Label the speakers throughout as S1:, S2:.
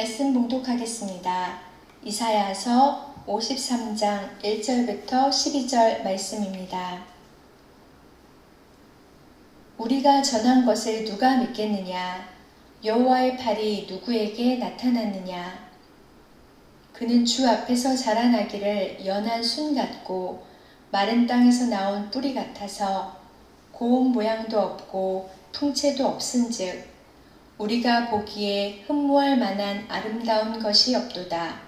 S1: 말씀 봉독하겠습니다. 이사야서 53장 1절부터 12절 말씀입니다. 우리가 전한 것을 누가 믿겠느냐? 여호와의 팔이 누구에게 나타났느냐? 그는 주 앞에서 자라나기를 연한 순 같고 마른 땅에서 나온 뿌리 같아서 고운 모양도 없고 풍채도 없은즉 우리가 보기에 흠모할 만한 아름다운 것이 없도다.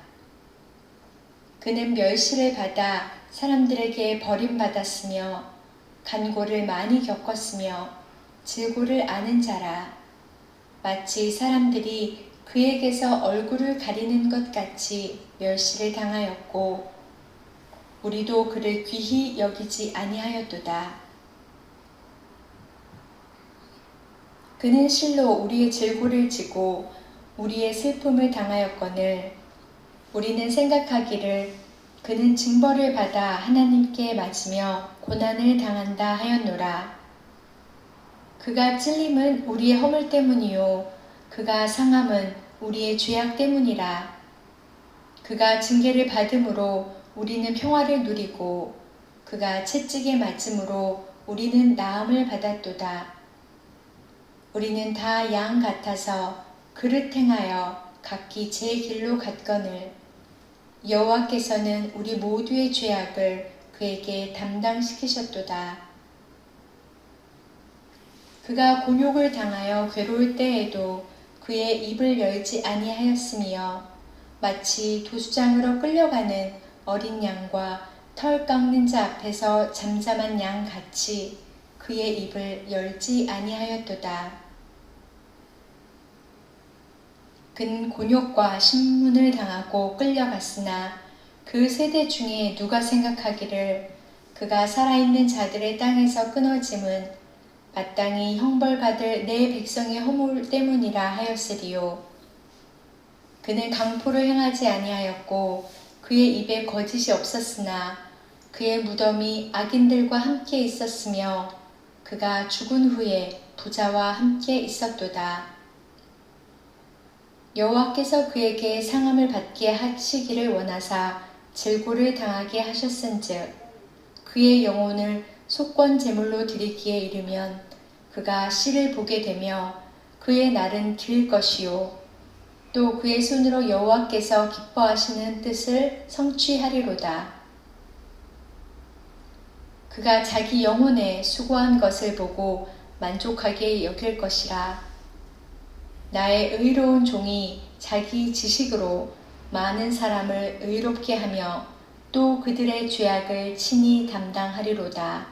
S1: 그는 멸시를 받아 사람들에게 버림받았으며 간고를 많이 겪었으며 질고를 아는 자라. 마치 사람들이 그에게서 얼굴을 가리는 것 같이 멸시를 당하였고 우리도 그를 귀히 여기지 아니하였도다. 그는 실로 우리의 질고를 지고 우리의 슬픔을 당하였거늘 우리는 생각하기를 그는 징벌을 받아 하나님께 맞으며 고난을 당한다 하였노라. 그가 찔림은 우리의 허물 때문이요 그가 상함은 우리의 죄악 때문이라. 그가 징계를 받음으로 우리는 평화를 누리고 그가 채찍에 맞음으로 우리는 나음을 받았도다. 우리는 다 양 같아서 그릇 행하여 각기 제 길로 갔거늘 여호와께서는 우리 모두의 죄악을 그에게 담당시키셨도다. 그가 곤욕을 당하여 괴로울 때에도 그의 입을 열지 아니하였으며 마치 도수장으로 끌려가는 어린 양과 털 깎는 자 앞에서 잠잠한 양 같이 그의 입을 열지 아니하였도다. 그는 곤욕과 신문을 당하고 끌려갔으나 그 세대 중에 누가 생각하기를 그가 살아있는 자들의 땅에서 끊어짐은 마땅히 형벌받을 내 백성의 허물 때문이라 하였으리요. 그는 강포를 행하지 아니하였고 그의 입에 거짓이 없었으나 그의 무덤이 악인들과 함께 있었으며 그가 죽은 후에 부자와 함께 있었도다. 여호와께서 그에게 상함을 받게 하시기를 원하사 질고를 당하게 하셨은즉 그의 영혼을 속권 제물로 드리기에 이르면 그가 씨를 보게 되며 그의 날은 길 것이요 또 그의 손으로 여호와께서 기뻐하시는 뜻을 성취하리로다. 그가 자기 영혼에 수고한 것을 보고 만족하게 여길 것이라. 나의 의로운 종이 자기 지식으로 많은 사람을 의롭게 하며 또 그들의 죄악을 친히 담당하리로다.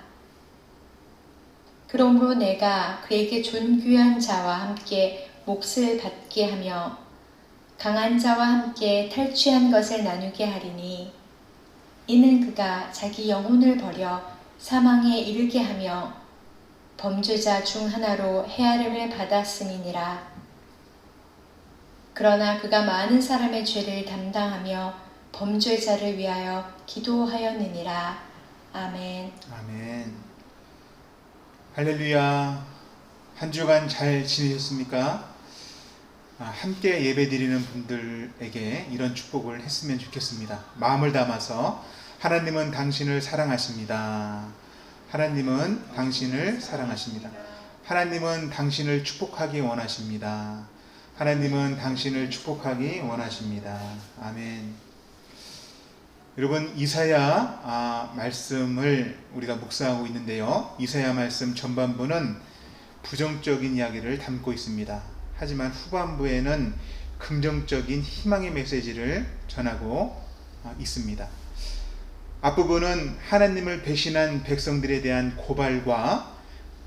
S1: 그러므로 내가 그에게 존귀한 자와 함께 몫을 받게 하며 강한 자와 함께 탈취한 것을 나누게 하리니 이는 그가 자기 영혼을 버려 사망에 이르게 하며 범죄자 중 하나로 헤아림을 받았음이니라. 그러나 그가 많은 사람의 죄를 담당하며 범죄자를 위하여 기도하였느니라. 아멘.
S2: 아멘. 할렐루야. 한 주간 잘 지내셨습니까? 아, 함께 예배 드리는 분들에게 이런 축복을 했으면 좋겠습니다. 마음을 담아서 하나님은 당신을 사랑하십니다. 하나님은 당신을 사랑하십니다. 하나님은 당신을 축복하기 원하십니다. 하나님은 당신을 축복하기 원하십니다. 아멘. 여러분 이사야 아, 말씀을 우리가 묵상하고 있는데요. 이사야 말씀 전반부는 부정적인 이야기를 담고 있습니다. 하지만 후반부에는 긍정적인 희망의 메시지를 전하고 아, 있습니다. 앞부분은 하나님을 배신한 백성들에 대한 고발과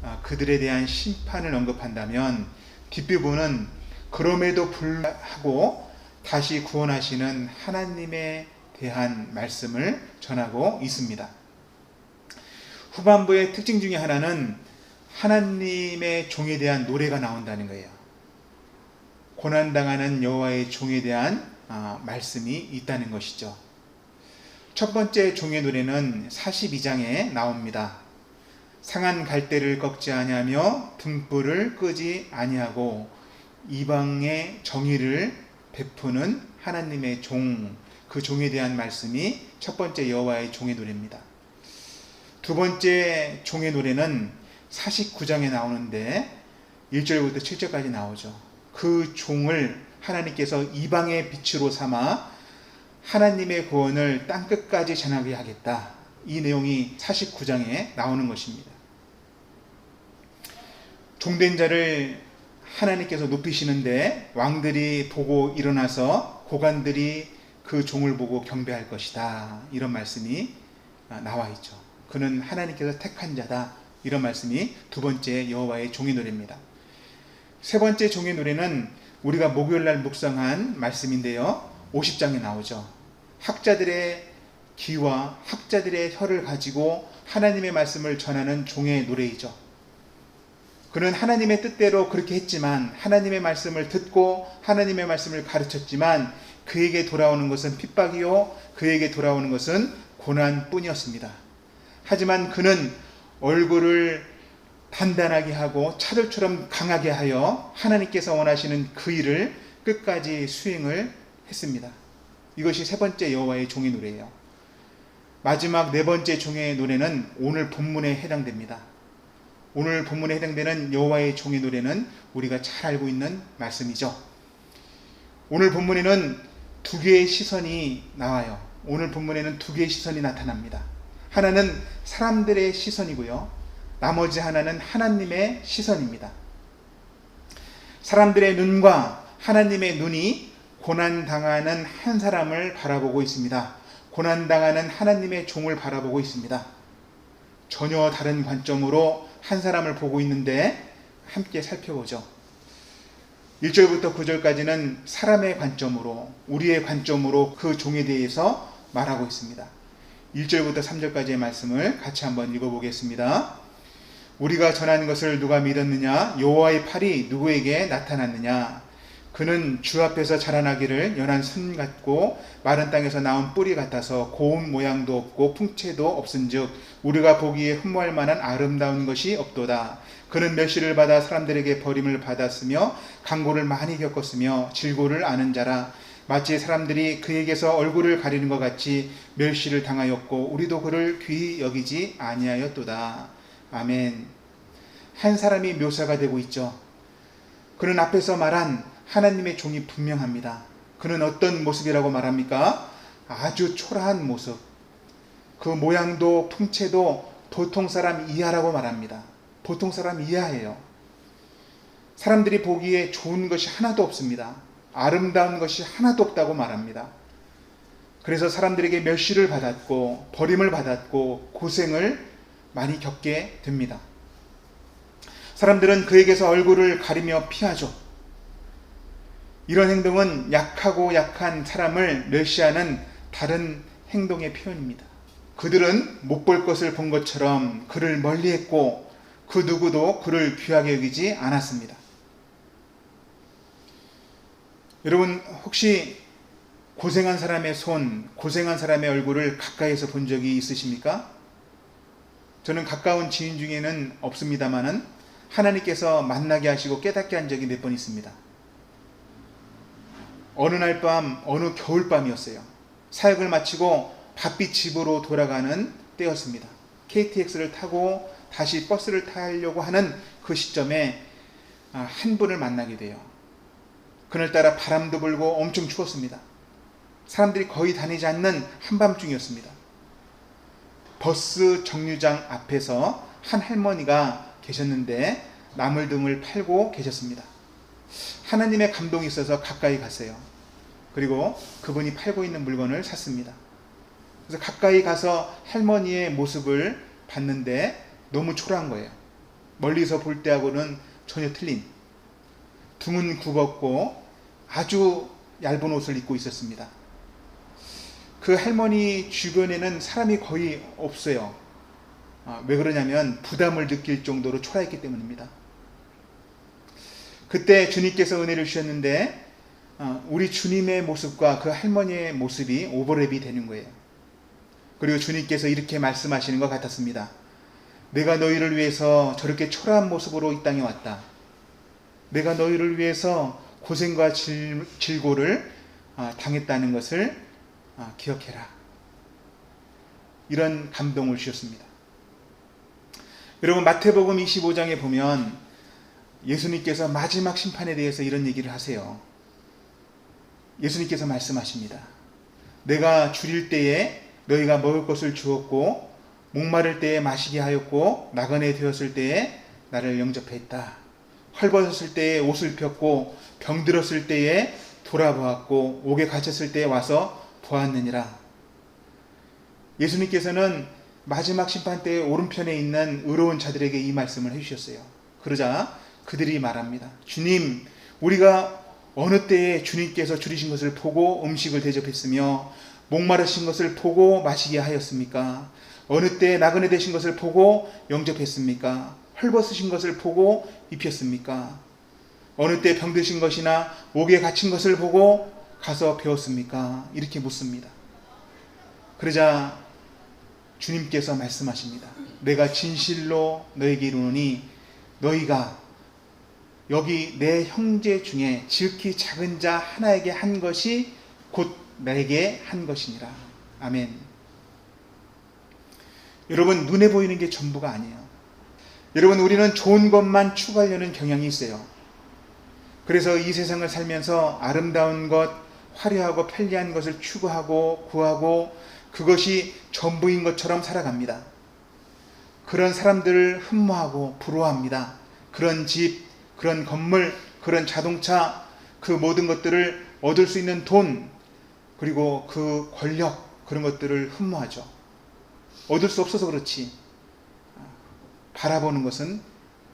S2: 아, 그들에 대한 심판을 언급한다면 뒷부분은 그럼에도 불구하고 다시 구원하시는 하나님에 대한 말씀을 전하고 있습니다. 후반부의 특징 중에 하나는 하나님의 종에 대한 노래가 나온다는 거예요. 고난당하는 여호와의 종에 대한 아, 말씀이 있다는 것이죠. 첫 번째 종의 노래는 42장에 나옵니다. 상한 갈대를 꺾지 아니하며 등불을 끄지 아니하고 이방의 정의를 베푸는 하나님의 종, 그 종에 대한 말씀이 첫 번째 여호와의 종의 노래입니다. 두 번째 종의 노래는 49장에 나오는데 1절부터 7절까지 나오죠. 그 종을 하나님께서 이방의 빛으로 삼아 하나님의 구원을 땅 끝까지 전하게 하겠다. 이 내용이 49장에 나오는 것입니다. 종된 자를 하나님께서 높이시는데 왕들이 보고 일어나서 고관들이 그 종을 보고 경배할 것이다. 이런 말씀이 나와 있죠. 그는 하나님께서 택한 자다. 이런 말씀이 두 번째 여호와의 종의 노래입니다. 세 번째 종의 노래는 우리가 목요일 날 묵상한 말씀인데요. 50장에 나오죠. 학자들의 귀와 학자들의 혀를 가지고 하나님의 말씀을 전하는 종의 노래이죠. 그는 하나님의 뜻대로 그렇게 했지만 하나님의 말씀을 듣고 하나님의 말씀을 가르쳤지만 그에게 돌아오는 것은 핍박이요 그에게 돌아오는 것은 고난뿐이었습니다. 하지만 그는 얼굴을 단단하게 하고 차돌처럼 강하게 하여 하나님께서 원하시는 그 일을 끝까지 수행을 했습니다. 이것이 세 번째 여호와의 종의 노래예요. 마지막 네 번째 종의 노래는 오늘 본문에 해당됩니다. 오늘 본문에 해당되는 여호와의 종의 노래는 우리가 잘 알고 있는 말씀이죠. 오늘 본문에는 두 개의 시선이 나와요. 오늘 본문에는 두 개의 시선이 나타납니다. 하나는 사람들의 시선이고요. 나머지 하나는 하나님의 시선입니다. 사람들의 눈과 하나님의 눈이 고난당하는 한 사람을 바라보고 있습니다. 고난당하는 하나님의 종을 바라보고 있습니다. 전혀 다른 관점으로 한 사람을 보고 있는데 함께 살펴보죠. 1절부터 9절까지는 사람의 관점으로, 우리의 관점으로 그 종에 대해서 말하고 있습니다. 1절부터 3절까지의 말씀을 같이 한번 읽어보겠습니다. 우리가 전하는 것을 누가 믿었느냐? 여호와의 팔이 누구에게 나타났느냐? 그는 주 앞에서 자라나기를 연한 순 같고 마른 땅에서 나온 뿌리 같아서 고운 모양도 없고 풍채도 없은즉 우리가 보기에 흠모할 만한 아름다운 것이 없도다. 그는 멸시를 받아 사람들에게 버림을 받았으며 강고를 많이 겪었으며 질고를 아는 자라 마치 사람들이 그에게서 얼굴을 가리는 것 같이 멸시를 당하였고 우리도 그를 귀히 여기지 아니하였도다. 아멘. 한 사람이 묘사가 되고 있죠. 그는 앞에서 말한 하나님의 종이 분명합니다. 그는 어떤 모습이라고 말합니까? 아주 초라한 모습. 그 모양도 풍채도 보통 사람 이하라고 말합니다. 보통 사람 이하예요. 사람들이 보기에 좋은 것이 하나도 없습니다. 아름다운 것이 하나도 없다고 말합니다. 그래서 사람들에게 멸시를 받았고 버림을 받았고 고생을 많이 겪게 됩니다. 사람들은 그에게서 얼굴을 가리며 피하죠. 이런 행동은 약하고 약한 사람을 멸시하는 다른 행동의 표현입니다. 그들은 못 볼 것을 본 것처럼 그를 멀리했고 그 누구도 그를 귀하게 여기지 않았습니다. 여러분 혹시 고생한 사람의 손, 고생한 사람의 얼굴을 가까이서 본 적이 있으십니까? 저는 가까운 지인 중에는 없습니다만은 하나님께서 만나게 하시고 깨닫게 한 적이 몇 번 있습니다. 어느 날 밤, 어느 겨울밤이었어요. 사역을 마치고 바삐 집으로 돌아가는 때였습니다. KTX를 타고 다시 버스를 타려고 하는 그 시점에 아, 한 분을 만나게 돼요. 그날따라 바람도 불고 엄청 추웠습니다. 사람들이 거의 다니지 않는 한밤중이었습니다. 버스 정류장 앞에서 한 할머니가 계셨는데 나물 등을 팔고 계셨습니다. 하나님의 감동이 있어서 가까이 갔어요. 그리고 그분이 팔고 있는 물건을 샀습니다. 그래서 가까이 가서 할머니의 모습을 봤는데 너무 초라한 거예요. 멀리서 볼 때하고는 전혀 틀린 등은 굽었고 아주 얇은 옷을 입고 있었습니다. 그 할머니 주변에는 사람이 거의 없어요. 아, 왜 그러냐면 부담을 느낄 정도로 초라했기 때문입니다. 그때 주님께서 은혜를 주셨는데 어, 우리 주님의 모습과 그 할머니의 모습이 오버랩이 되는 거예요. 그리고 주님께서 이렇게 말씀하시는 것 같았습니다. 내가 너희를 위해서 저렇게 초라한 모습으로 이 땅에 왔다. 내가 너희를 위해서 고생과 질, 질고를 아, 당했다는 것을 아, 기억해라. 이런 감동을 주셨습니다. 여러분 마태복음 25장에 보면 예수님께서 마지막 심판에 대해서 이런 얘기를 하세요. 예수님께서 말씀하십니다. 내가 줄일 때에 너희가 먹을 것을 주었고 목마를 때에 마시게 하였고 나그네 되었을 때에 나를 영접했다. 헐벗었을 때에 옷을 폈고 병들었을 때에 돌아보았고 옥에 갇혔을 때에 와서 보았느니라. 예수님께서는 마지막 심판 때의 오른편에 있는 의로운 자들에게 이 말씀을 해주셨어요. 그러자 그들이 말합니다. 주님, 우리가 어느 때에 주님께서 줄이신 것을 보고 음식을 대접했으며 목마르신 것을 보고 마시게 하였습니까? 어느 때에 나그네 되신 것을 보고 영접했습니까? 헐벗으신 것을 보고 입혔습니까? 어느 때 병드신 것이나 옥에 갇힌 것을 보고 가서 배웠습니까? 이렇게 묻습니다. 그러자 주님께서 말씀하십니다. 내가 진실로 너에게 이르노니 너희가 여기 내 형제 중에 지극히 작은 자 하나에게 한 것이 곧 나에게 한 것이니라. 아멘. 여러분 눈에 보이는 게 전부가 아니에요. 여러분 우리는 좋은 것만 추구하려는 경향이 있어요. 그래서 이 세상을 살면서 아름다운 것, 화려하고 편리한 것을 추구하고 구하고 그것이 전부인 것처럼 살아갑니다. 그런 사람들을 흠모하고 부러워합니다. 그런 집, 그런 건물, 그런 자동차, 그 모든 것들을 얻을 수 있는 돈, 그리고 그 권력, 그런 것들을 흠모하죠. 얻을 수 없어서 그렇지. 바라보는 것은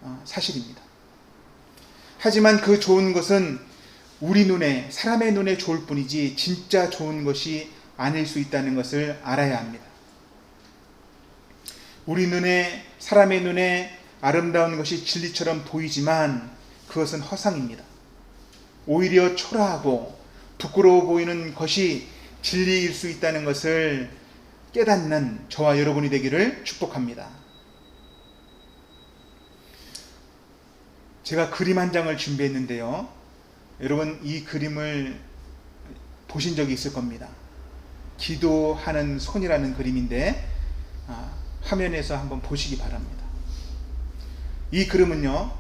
S2: 어, 사실입니다. 하지만 그 좋은 것은 우리 눈에, 사람의 눈에 좋을 뿐이지 진짜 좋은 것이 아닐 수 있다는 것을 알아야 합니다. 우리 눈에, 사람의 눈에 아름다운 것이 진리처럼 보이지만 그것은 허상입니다. 오히려 초라하고 부끄러워 보이는 것이 진리일 수 있다는 것을 깨닫는 저와 여러분이 되기를 축복합니다. 제가 그림 한 장을 준비했는데요. 여러분 이 그림을 보신 적이 있을 겁니다. 기도하는 손이라는 그림인데 아, 화면에서 한번 보시기 바랍니다. 이 그림은요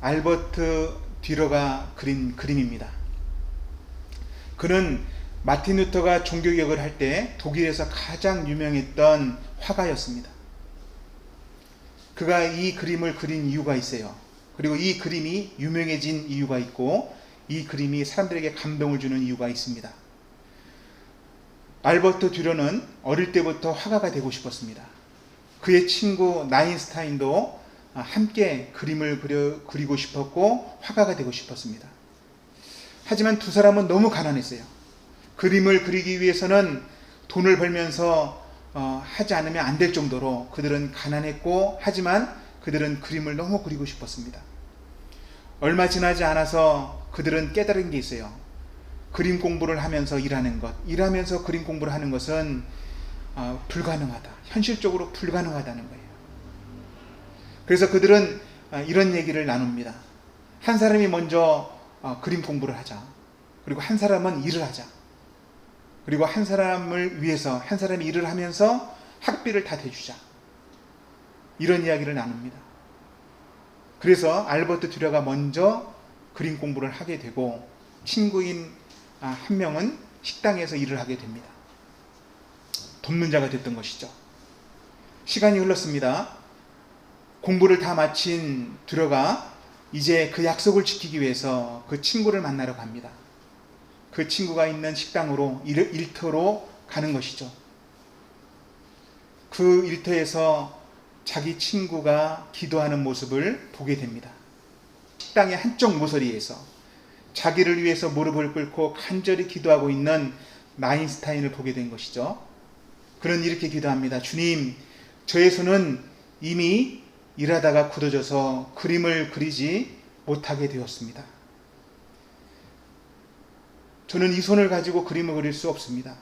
S2: 알버트 뒤러가 그린 그림입니다. 그는 마틴 루터가 종교개혁을 할 때 독일에서 가장 유명했던 화가였습니다. 그가 이 그림을 그린 이유가 있어요. 그리고 이 그림이 유명해진 이유가 있고 이 그림이 사람들에게 감동을 주는 이유가 있습니다. 알버트 듀러는 어릴 때부터 화가가 되고 싶었습니다. 그의 친구 나인스타인도 함께 그림을 그려, 그리고 싶었고 화가가 되고 싶었습니다. 하지만 두 사람은 너무 가난했어요. 그림을 그리기 위해서는 돈을 벌면서 어, 하지 않으면 안 될 정도로 그들은 가난했고 하지만 그들은 그림을 너무 그리고 싶었습니다. 얼마 지나지 않아서 그들은 깨달은 게 있어요. 그림 공부를 하면서 일하는 것, 일하면서 그림 공부를 하는 것은 어, 불가능하다. 현실적으로 불가능하다는 거예요. 그래서 그들은 어, 이런 얘기를 나눕니다. 한 사람이 먼저 어, 그림 공부를 하자. 그리고 한 사람은 일을 하자. 그리고 한 사람을 위해서 한 사람이 일을 하면서 학비를 다 대주자. 이런 이야기를 나눕니다. 그래서 알버트 듀라가 먼저 그림 공부를 하게 되고 친구인 아, 한 명은 식당에서 일을 하게 됩니다. 돕는 자가 됐던 것이죠. 시간이 흘렀습니다. 공부를 다 마친 듀라가 이제 그 약속을 지키기 위해서 그 친구를 만나러 갑니다. 그 친구가 있는 식당으로 일, 터로 가는 것이죠. 그 일터에서 자기 친구가 기도하는 모습을 보게 됩니다. 식당의 한쪽 모서리에서 자기를 위해서 무릎을 꿇고 간절히 기도하고 있는 나인스타인을 보게 된 것이죠. 그는 이렇게 기도합니다. 주님, 손은 이미 일하다가 굳어져서 그림을 그리지 못하게 되었습니다. 저는 이 손을 가지고 그림을 그릴 수 없습니다.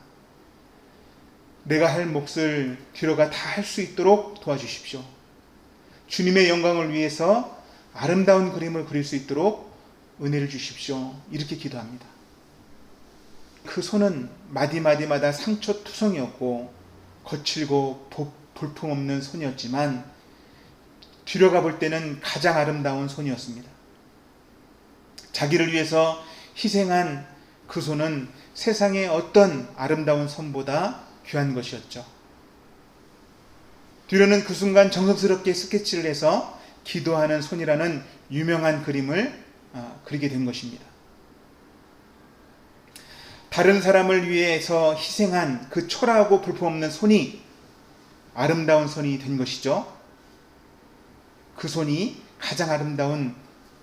S2: 내가 할 몫을 뒤로가 다 할 수 있도록 도와주십시오. 주님의 영광을 위해서 아름다운 그림을 그릴 수 있도록 은혜를 주십시오. 이렇게 기도합니다. 그 손은 마디마디마다 상처투성이었고 거칠고 보- 볼품없는 손이었지만 뒤로 가 볼 때는 가장 아름다운 손이었습니다. 자기를 위해서 희생한 그 손은 세상의 어떤 아름다운 손보다 귀한 것이었죠. 뒤로는 그 순간 정성스럽게 스케치를 해서 기도하는 손이라는 유명한 그림을 아, 그리게 된 것입니다. 다른 사람을 위해서 희생한 그 초라하고 볼품없는 손이 아름다운 손이 된 것이죠. 그 손이 가장 아름다운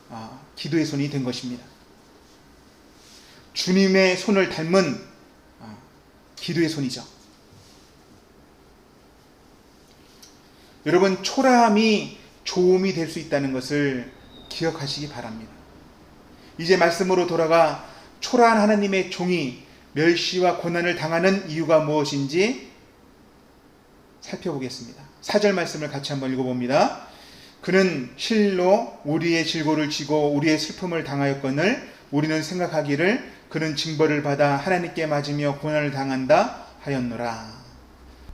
S2: 아, 기도의 손이 된 것입니다. 주님의 손을 닮은 아, 기도의 손이죠. 여러분 초라함이 좋음이 될 수 있다는 것을 기억하시기 바랍니다. 이제 말씀으로 돌아가 초라한 하나님의 종이 멸시와 고난을 당하는 이유가 무엇인지 살펴보겠습니다. 4절 말씀을 같이 한번 읽어봅니다. 그는 실로 우리의 질고를 지고 우리의 슬픔을 당하였거늘 우리는 생각하기를 그는 징벌을 받아 하나님께 맞으며 고난을 당한다 하였노라.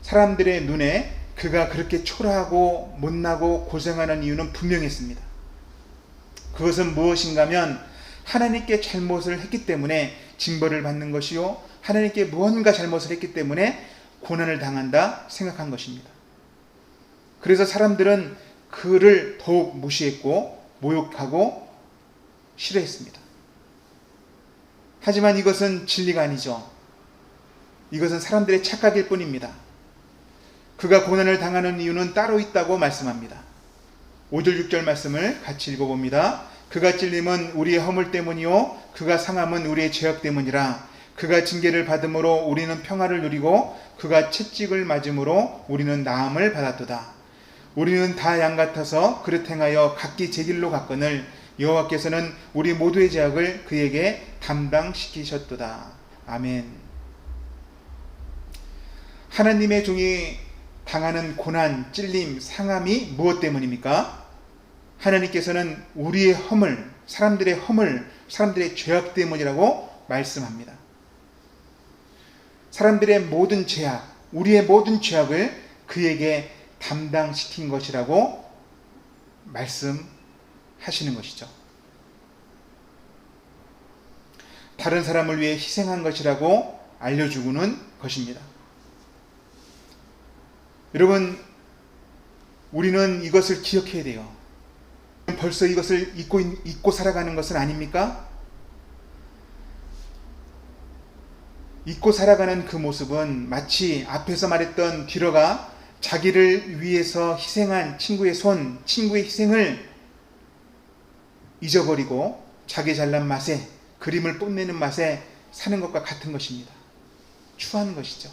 S2: 사람들의 눈에 그가 그렇게 초라하고 못나고 고생하는 이유는 분명했습니다. 그것은 무엇인가면 하나님께 잘못을 했기 때문에 징벌을 받는 것이요 하나님께 무언가 잘못을 했기 때문에 고난을 당한다 생각한 것입니다. 그래서 사람들은 그를 더욱 무시했고 모욕하고 싫어했습니다. 하지만 이것은 진리가 아니죠. 이것은 사람들의 착각일 뿐입니다. 그가 고난을 당하는 이유는 따로 있다고 말씀합니다. 5절 6절 말씀을 같이 읽어봅니다. 그가 찔림은 우리의 허물 때문이요 그가 상함은 우리의 죄악 때문이라 그가 징계를 받음으로 우리는 평화를 누리고 그가 채찍을 맞음으로 우리는 나음을 받았도다. 우리는 다 양 같아서 그릇 행하여 각기 제 길로 갔거늘 여호와께서는 우리 모두의 죄악을 그에게 담당시키셨도다. 아멘. 하나님의 종이 당하는 고난, 찔림, 상함이 무엇 때문입니까? 하나님께서는 우리의 허물, 사람들의 허물, 사람들의 죄악 때문이라고 말씀합니다. 사람들의 모든 죄악, 우리의 모든 죄악을 그에게 담당시킨 것이라고 말씀하시는 것이죠. 다른 사람을 위해 희생한 것이라고 알려주고는 것입니다. 여러분, 우리는 이것을 기억해야 돼요. 벌써 이것을 잊고, 잊고 살아가는 것은 아닙니까? 잊고 살아가는 그 모습은 마치 앞에서 말했던 뒤로가 자기를 위해서 희생한 친구의 손, 친구의 희생을 잊어버리고 자기 잘난 맛에 그림을 뽐내는 맛에 사는 것과 같은 것입니다. 추한 것이죠.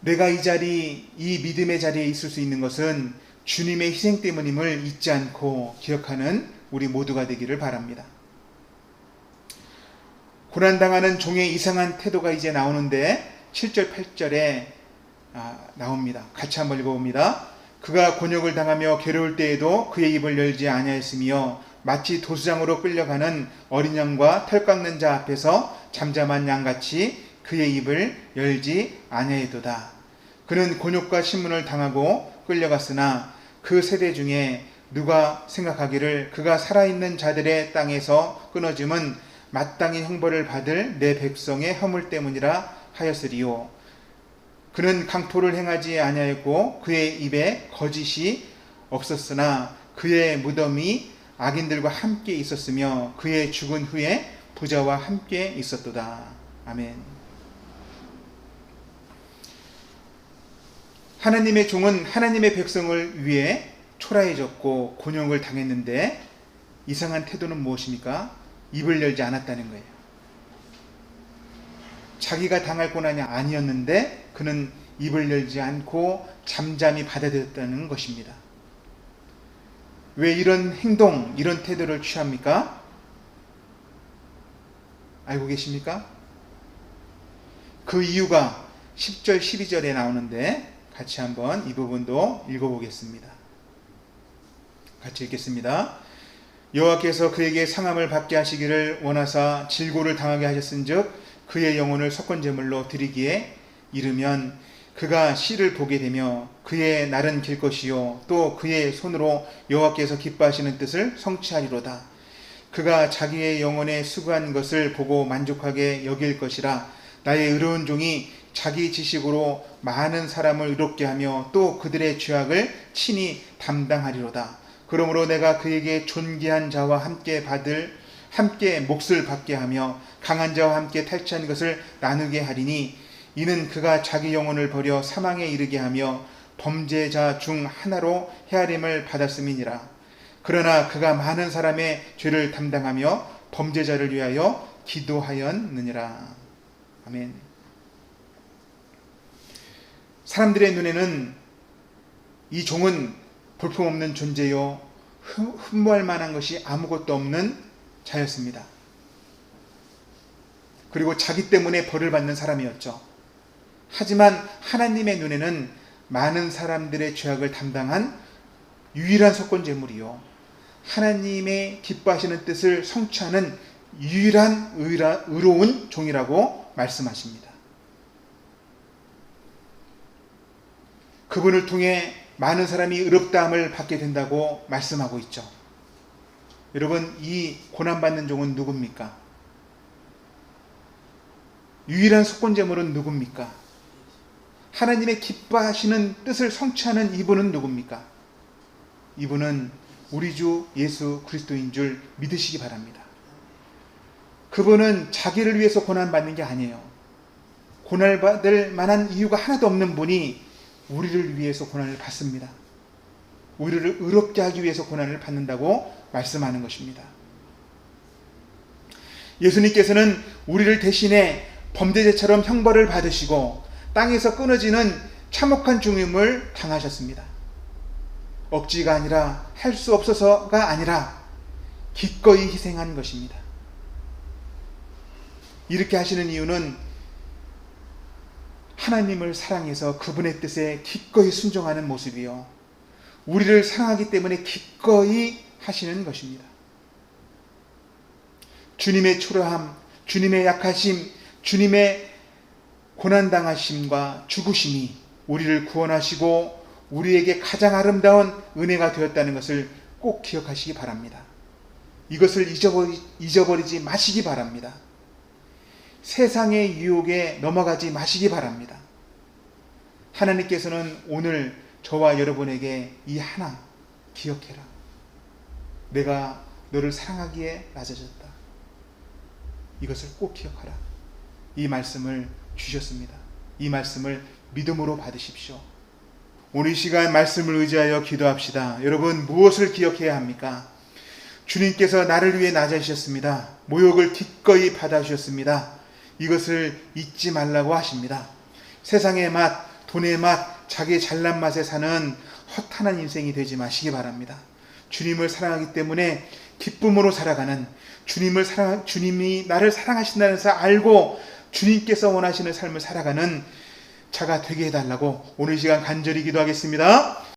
S2: 내가 이 자리, 이 믿음의 자리에 있을 수 있는 것은 주님의 희생 때문임을 잊지 않고 기억하는 우리 모두가 되기를 바랍니다. 고난당하는 종의 이상한 태도가 이제 나오는데 7절, 8절에 아, 나옵니다. 같이 한번 읽어봅니다. 그가 곤욕을 당하며 괴로울 때에도 그의 입을 열지 아니하였으며 마치 도수장으로 끌려가는 어린 양과 털 깎는 자 앞에서 잠잠한 양같이 그의 입을 열지 아니하였도다. 그는 곤욕과 신문을 당하고 끌려갔으나 그 세대 중에 누가 생각하기를 그가 살아있는 자들의 땅에서 끊어짐은 마땅히 형벌을 받을 내 백성의 허물 때문이라 하였으리요. 그는 강포를 행하지 아니하였고 그의 입에 거짓이 없었으나 그의 무덤이 악인들과 함께 있었으며 그의 죽은 후에 부자와 함께 있었도다. 아멘. 하나님의 종은 하나님의 백성을 위해 초라해졌고 곤욕을 당했는데 이상한 태도는 무엇입니까? 입을 열지 않았다는 거예요. 자기가 당할 고난이 아니었는데 그는 입을 열지 않고 잠잠히 받아들였다는 것입니다. 왜 이런 행동, 이런 태도를 취합니까? 알고 계십니까? 그 이유가 10절, 12절에 나오는데 같이 한번 이 부분도 읽어보겠습니다. 같이 읽겠습니다. 여호와께서 그에게 상함을 받게 하시기를 원하사 질고를 당하게 하셨은즉 그의 영혼을 석권 제물로 드리기에 이르면 그가 씨를 보게 되며 그의 날은 길 것이요 또 그의 손으로 여호와께서 기뻐하시는 뜻을 성취하리로다. 그가 자기의 영혼에 수고한 것을 보고 만족하게 여길 것이라 나의 의로운 종이 자기 지식으로 많은 사람을 의롭게 하며 또 그들의 죄악을 친히 담당하리로다. 그러므로 내가 그에게 존귀한 자와 함께 받을 함께 몫을 받게 하며 강한 자와 함께 탈취한 것을 나누게 하리니 이는 그가 자기 영혼을 버려 사망에 이르게 하며 범죄자 중 하나로 헤아림을 받았음이니라. 그러나 그가 많은 사람의 죄를 담당하며 범죄자를 위하여 기도하였느니라. 아멘. 사람들의 눈에는 이 종은 볼품없는 존재요 흠- 흠모할 만한 것이 아무것도 없는 자였습니다. 그리고 자기 때문에 벌을 받는 사람이었죠. 하지만 하나님의 눈에는 많은 사람들의 죄악을 담당한 유일한 속건제물이요. 하나님의 기뻐하시는 뜻을 성취하는 유일한 의라, 의로운 종이라고 말씀하십니다. 그분을 통해 많은 사람이 의롭다함을 받게 된다고 말씀하고 있죠. 여러분, 이 고난받는 종은 누굽니까? 유일한 속건제물은 누굽니까? 하나님의 기뻐하시는 뜻을 성취하는 이분은 누굽니까? 이분은 우리 주 예수 그리스도인 줄 믿으시기 바랍니다. 그분은 자기를 위해서 고난받는 게 아니에요. 고난받을 만한 이유가 하나도 없는 분이 우리를 위해서 고난을 받습니다. 우리를 의롭게 하기 위해서 고난을 받는다고 말씀하는 것입니다. 예수님께서는 우리를 대신해 범죄자처럼 형벌을 받으시고 땅에서 끊어지는 참혹한 죽음을 당하셨습니다. 억지가 아니라 할 수 없어서가 아니라 기꺼이 희생한 것입니다. 이렇게 하시는 이유는 하나님을 사랑해서 그분의 뜻에 기꺼이 순종하는 모습이요. 우리를 사랑하기 때문에 기꺼이 하시는 것입니다. 주님의 초라함, 주님의 약하심, 주님의 고난당하심과 죽으심이 우리를 구원하시고 우리에게 가장 아름다운 은혜가 되었다는 것을 꼭 기억하시기 바랍니다. 이것을 잊어버리, 잊어버리지 마시기 바랍니다. 세상의 유혹에 넘어가지 마시기 바랍니다. 하나님께서는 오늘 저와 여러분에게 이 하나 기억해라. 내가 너를 사랑하기에 낮아졌다. 이것을 꼭 기억하라. 이 말씀을 주셨습니다. 이 말씀을 믿음으로 받으십시오. 오늘 이 시간 말씀을 의지하여 기도합시다. 여러분 무엇을 기억해야 합니까? 주님께서 나를 위해 낮아지셨습니다. 모욕을 기꺼이 받아주셨습니다. 이것을 잊지 말라고 하십니다. 세상의 맛, 돈의 맛, 자기의 잘난 맛에 사는 허탄한 인생이 되지 마시기 바랍니다. 주님을 사랑하기 때문에 기쁨으로 살아가는 주님을 사랑 주님이 나를 사랑하신다는 것을 알고 주님께서 원하시는 삶을 살아가는 자가 되게 해달라고 오늘 이 시간 간절히 기도하겠습니다.